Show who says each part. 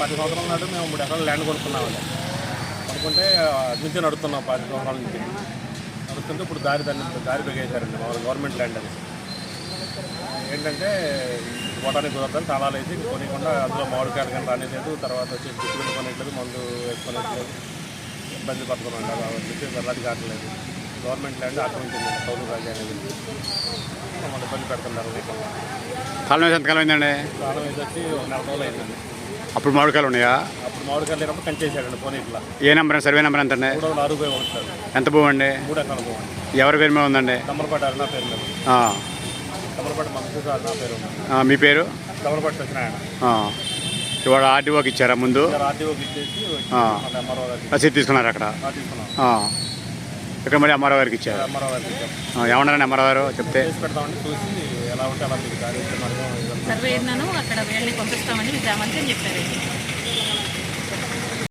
Speaker 1: పది సంవత్సరాల నాడు మేము మూడు ఎకరాలు ల్యాండ్ కొనుక్కున్నామండి కొనుక్కుంటే నుంచి నడుస్తున్నాం పది సంవత్సరాల నుంచి. నడుస్తుంటే ఇప్పుడు దారి దాన్ని దారి పెగేశారండి మా గవర్నమెంట్ ల్యాండ్ అది. ఏంటంటే పోవడానికి కుదరదని తాళాలు వేసి కొనికుండా అందులో మామిడికాయలు కానీ రానిలేదు. తర్వాత వచ్చి గుడ్లు కొనట్లేదు మందు వేసుకొనట్లేదు ఇబ్బంది పడుతున్నాం కదా వెళ్ళది కావట్లేదు. గవర్నమెంట్ ల్యాండ్ ఆక్రమించింది కౌలు రాజు అనేది. మమ్మల్ని ఇబ్బంది పెడుతున్నారు.
Speaker 2: కాలం వేసి ఎంతకాలం అయిందండి?
Speaker 1: కాలం ఇది వచ్చి నెల రోజులు అయిందండి.
Speaker 2: అప్పుడు మామిడికాయలు ఉన్నాయా?
Speaker 1: అప్పుడు మామిడికాయలు లేనప్పుడు కంచేసాడండి పోనీ ఇట్లా.
Speaker 2: ఏ నెంబర్ సర్వే నెంబర్ ఎంత అండి
Speaker 1: మూడు వందల ఆరు ఒకటి సార్.
Speaker 2: ఎంత భూమి అండి?
Speaker 1: మూడు ఎకరాల పోవండి
Speaker 2: ఎవరి పేరు మీద ఉందండి?
Speaker 1: తమలపాటి అరుణ పేరు మీద.
Speaker 2: ఆ,
Speaker 1: తమలపాటి మనసు అరుణ పేరు ఉంది
Speaker 2: ఆ, మీ పేరు?
Speaker 1: తమలపాటి ఆయన.
Speaker 2: ఆ. ఇవాళ ఆర్డీఓకి ఇచ్చారా ముందు?
Speaker 1: ఇక్కడ ఆర్టీఓకి ఇచ్చేసి వచ్చి
Speaker 2: ఆ.
Speaker 1: మళ్ళీ ఎంఆర్ఓ గారికి.
Speaker 2: రసీదు తీసుకున్నారు అక్కడ?
Speaker 1: ఆ, తీసుకున్నాం.
Speaker 2: ఆ. ఇక్కడ మళ్ళీ అమ్మారావు గారికి ఇచ్చారు?
Speaker 1: ఎంఆర్ఓ గారికి ఇచ్చాం.
Speaker 2: ఆ, ఏమన్నారండి అమ్మారావు గారు? చెప్తే.
Speaker 1: చేసి పెడతామని చూసి ఎలా ఉంటే అలా మీకు దారి ఇచ్చే మార్గం ఇదంతా.
Speaker 3: అక్కడ వెళ్ళి పంపిస్తామని మీ గ్రామానికి చెప్పారు